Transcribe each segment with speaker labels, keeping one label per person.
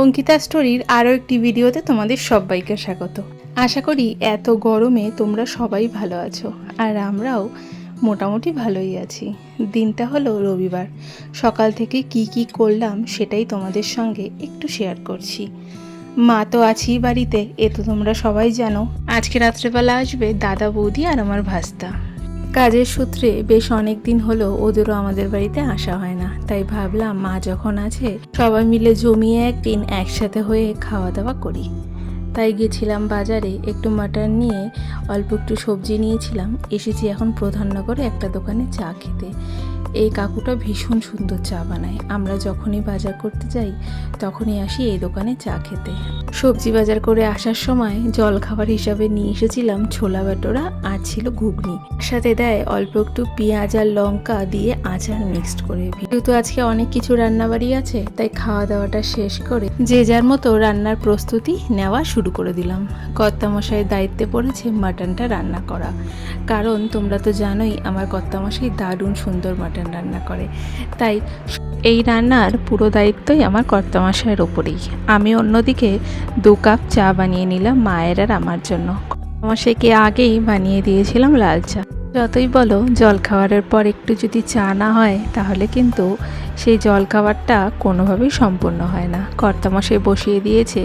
Speaker 1: অঙ্কিতা স্টোরির আরও একটি ভিডিওতে তোমাদের সবাইকে স্বাগত। আশা করি এত গরমে তোমরা সবাই ভালো আছো, আর আমরাও মোটামুটি ভালোই আছি। দিনটা হলো রবিবার। সকাল থেকে কি কি করলাম সেটাই তোমাদের সঙ্গে একটু শেয়ার করছি। মা তো আছি বাড়িতে, এ তো তোমরা সবাই জানো। আজকে রাত্রেবেলা আসবে দাদা বৌদি আর আমার ভাস্তা। কাজের সূত্রে বেশ অনেক দিন হলো ওদেরও আমাদের বাড়িতে আসা হয় না। তাই ভাবলাম, মা যখন আছে, সবাই মিলে জমিয়ে একদিন একসাথে হয়ে খাওয়া দাওয়া করি। তাই গেছিলাম বাজারে, একটু মাটন নিয়ে অল্প একটু সবজি নিয়েছিলাম। এসেছি এখন প্রধাননগরে একটা দোকানে চা খেতে। এই কাকুটা ভীষণ সুন্দর চা বানায়। আমরা যখনই বাজার করতে যাই, তখনই আসি এই দোকানে চা খেতে। সবজি বাজার করে আসার সময় জল খাবার হিসাবে নিয়ে এসেছিলাম ছোলা বাটোরা আর ছিল ঘুগনি। সাথে দেয় অল্প একটু পেঁয়াজ আর লঙ্কা দিয়ে আচার মিক্সড করে। যেহেতু আজকে অনেক কিছু রান্নাবাড়ি আছে, তাই খাওয়া দাওয়াটা শেষ করে যে যার মতো রান্নার প্রস্তুতি নেওয়া শুরু করে দিলাম। কর্তামশাইয়ের দায়িত্বে পড়েছে মাটনটা রান্না করা। কারণ তোমরা তো জানোই, আমার কর্তামশাই দারুণ সুন্দর মাটন রান্না করে। তাই এই রান্নার পুরো দায়িত্বই আমার কর্তামশায়ের ওপরেই আমি অন্যদিকে দু কাপ চা বানিয়ে নিলাম মায়ের আর আমার জন্য। কর্তামশাইকে আগেই বানিয়ে দিয়েছিলাম লাল চা। যতই বলো, জল খাওয়ারের পর একটু যদি চা না হয়, তাহলে কিন্তু সেই জল খাবারটা কোনোভাবেই সম্পূর্ণ হয় না। কর্তামশাই বসিয়ে দিয়েছে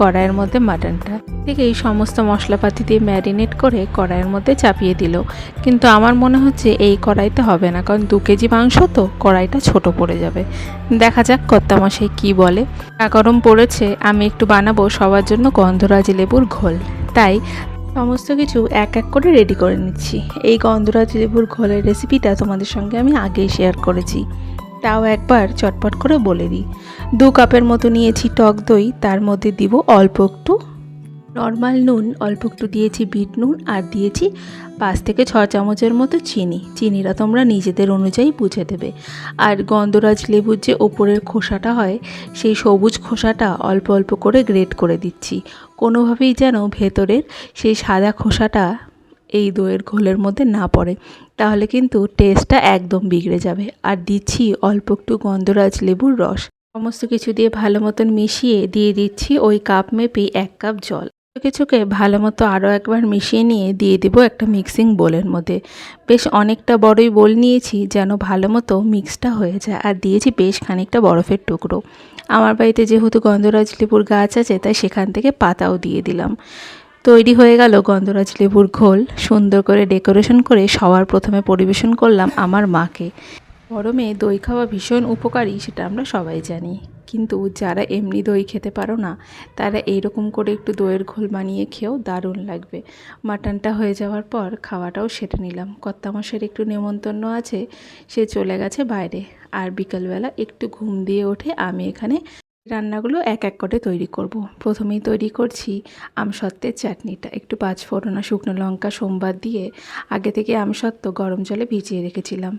Speaker 1: কড়াইয়ের মধ্যে মাটনটা। ঠিক এই সমস্ত মশলাপাতি দিয়ে ম্যারিনেট করে কড়াইয়ের মধ্যে চাপিয়ে দিল। কিন্তু আমার মনে হচ্ছে এই কড়াইতে হবে না, কারণ দু কেজি মাংস তো কড়াইটা ছোট পড়ে যাবে। দেখা যাক কর্তামশাই কি বলে। গরম পড়েছে, আমি একটু বানাবো, সবার জন্য গন্ধরাজ লেবুর ঘোল। তাই সমস্ত কিছু এক এক করে রেডি করে নিচ্ছি। এই গন্ধরাজ লেবুর ঘোলের রেসিপিটা তোমাদের সঙ্গে আমি আগেই শেয়ার করেছি। তাও একবার চটপট করে বলে দিই। দু কাপের মতো নিয়েছি টক দই, তার মধ্যে দিব অল্প একটু নর্মাল নুন, অল্প একটু দিয়েছি বিট নুন আর দিয়েছি পাঁচ থেকে ছ চামচের মতো চিনি। চিনিটা তোমরা নিজেদের অনুযায়ী বুঝে দেবে। আর গন্ধরাজ লেবুর যে ওপরের খোসাটা হয়, সেই সবুজ খোসাটা অল্প অল্প করে গ্রেট করে দিচ্ছি। কোনোভাবেই যেন ভেতরের সেই সাদা খোসাটা এই দইয়ের ঘোলের মধ্যে না পড়ে। তাহলে কিন্তু টেস্টটা একদম বিগড়ে যাবে। আর দিচ্ছি অল্প একটু গন্ধরাজ লেবুর রস। সমস্ত কিছু দিয়ে ভালো মতন মিশিয়ে দিয়ে দিচ্ছি ওই কাপ মেপেই এক কাপ জল। কিছুকে ভালো মতো আরও একবার মিশিয়ে নিয়ে দিয়ে দেবো একটা মিক্সিং বোলের মধ্যে। বেশ অনেকটা বড়ই বোল নিয়েছি যেন ভালো মতো মিক্সটা হয়ে যায়, আর দিয়েছি বেশ খানিকটা বরফের টুকরো। আমার বাড়িতে যেহেতু গন্ধরাজ লেবুর গাছ আছে, তাই সেখান থেকে পাতাও দিয়ে দিলাম। তৈরি হয়ে গেল গন্ধরাজ লেবুর ঘোল। সুন্দর করে ডেকোরেশন করে সবার প্রথমে পরিবেশন করলাম আমার মাকে। গরমে দই খাওয়া ভীষণ উপকারী, সেটা আমরা সবাই জানি। কিন্তু যারা এমনি দই খেতে পারো না, তারা এইরকম করে একটু দইয়ের ঘোল বানিয়ে খেয়েও দারুণ লাগবে। মাটনটা হয়ে যাওয়ার পর খাওয়াটাও সেটে নিলাম। কর্তামশের একটু নেমন্তন্ন আছে, সে চলে গেছে বাইরে। আর বিকালবেলা একটু ঘুম দিয়ে ওঠে, আমি এখানে রান্নাগুলো এক এক করে তৈরি করব। প্রথমেই তৈরি করছি আমসত্ত্বের চাটনিটা। একটু পাঁচ ফোড়না শুকনো লঙ্কা সোমবার দিয়ে আগে থেকে আমসত্ত্ব গরম জলে ভিজিয়ে রেখেছিলাম।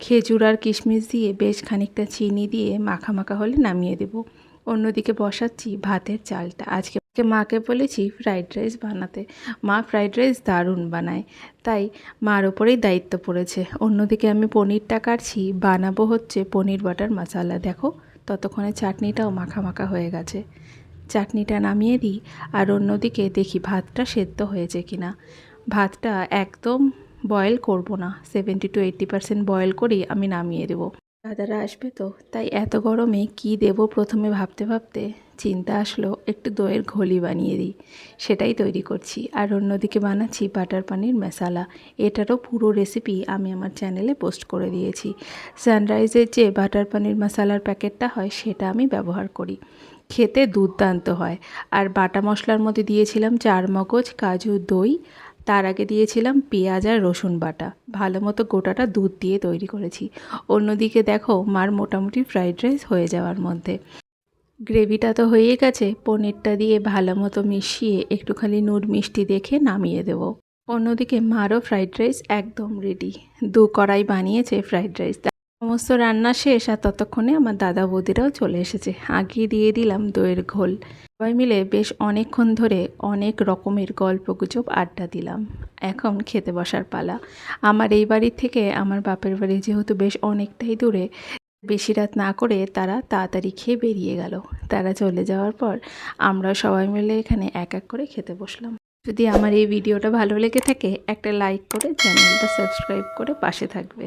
Speaker 1: খেজুর আর কিশমিশ দিয়ে বেশ খানিকটা চিনি দিয়ে মাখা মাখা হলে নামিয়ে দেব। অন্যদিকে বসাচ্ছি ভাতের চালটা। আজকে মাকে বলেছি ফ্রাইড রাইস বানাতে। মা ফ্রাইড রাইস দারুণ বানায়। তাই মার ওপরেই দায়িত্ব পড়েছে। অন্যদিকে আমি পনিরটা কাটছি। বানাবো হচ্ছে পনির বাটার মশালা দেখো ততক্ষণে চাটনিটাও মাখা মাখা হয়ে গেছে। চাটনিটা নামিয়ে দিই আর অন্যদিকে দেখি ভাতটা সেদ্ধ হয়েছে কি না ভাতটা একদম বয়েল করব না। Seventy two eighty percent boil করেই আমি নামিয়ে দেবো। দাদারা আসবে তো? তাই এত গরমে কি দেব প্রথমে ভাবতে ভাবতে? চিন্তা আসলো, একটু দইয়ের ঘোলি বানিয়ে দিই। সেটাই তৈরি করছি। আর অন্যদিকে বানাচ্ছি বাটার পানির মশালা। এটারও পুরো রেসিপি আমি আমার চ্যানেলে পোস্ট করে দিয়েছি। সানরাইজের যে বাটার পানির মশালার প্যাকেটটা হয়, সেটা আমি ব্যবহার করি। খেতে দুর্দান্ত হয়। আর বাটা মশলার মধ্যে দিয়েছিলাম চার মগজ, কাজু, দই তার আগে দিয়েছিলাম পেঁয়াজ আর রসুন বাটা। ভালো মতো গোটাটা দুধ দিয়ে তৈরি করেছি। অন্যদিকে দেখো, মার মোটামুটি ফ্রাইড রাইস হয়ে যাওয়ার মধ্যে। গ্রেভিটা তো হয়ে গেছে, পনিরটা দিয়ে ভালো মতো মিশিয়ে একটুখানি নুন মিষ্টি দেখে নামিয়ে দেব। অন্যদিকে মারও ফ্রাইড রাইস একদম রেডি দু কড়াই বানিয়েছে ফ্রাইড রাইস। সমস্ত রান্না শেষ আর ততক্ষণে আমার দাদা বৌদিরাও চলে এসেছে। আগিয়ে দিয়ে দিলাম দইয়ের ঘোল। সবাই মিলে বেশ অনেকক্ষণ ধরে অনেক রকমের গল্প গুজব আড্ডা দিলাম। এখন খেতে বসার পালা। আমার এই বাড়ির থেকে আমার বাপের বাড়ি যেহেতু বেশ অনেকটাই দূরে, বেশি রাত না করে তারা তাড়াতাড়ি খেয়ে বেরিয়ে গেল। তারা চলে যাওয়ার পর আমরা সবাই মিলে এখানে এক এক করে খেতে বসলাম। যদি আমার এই ভিডিওটা ভালো লেগে থাকে, একটা লাইক করে চ্যানেলটা সাবস্ক্রাইব করে পাশে থাকবে।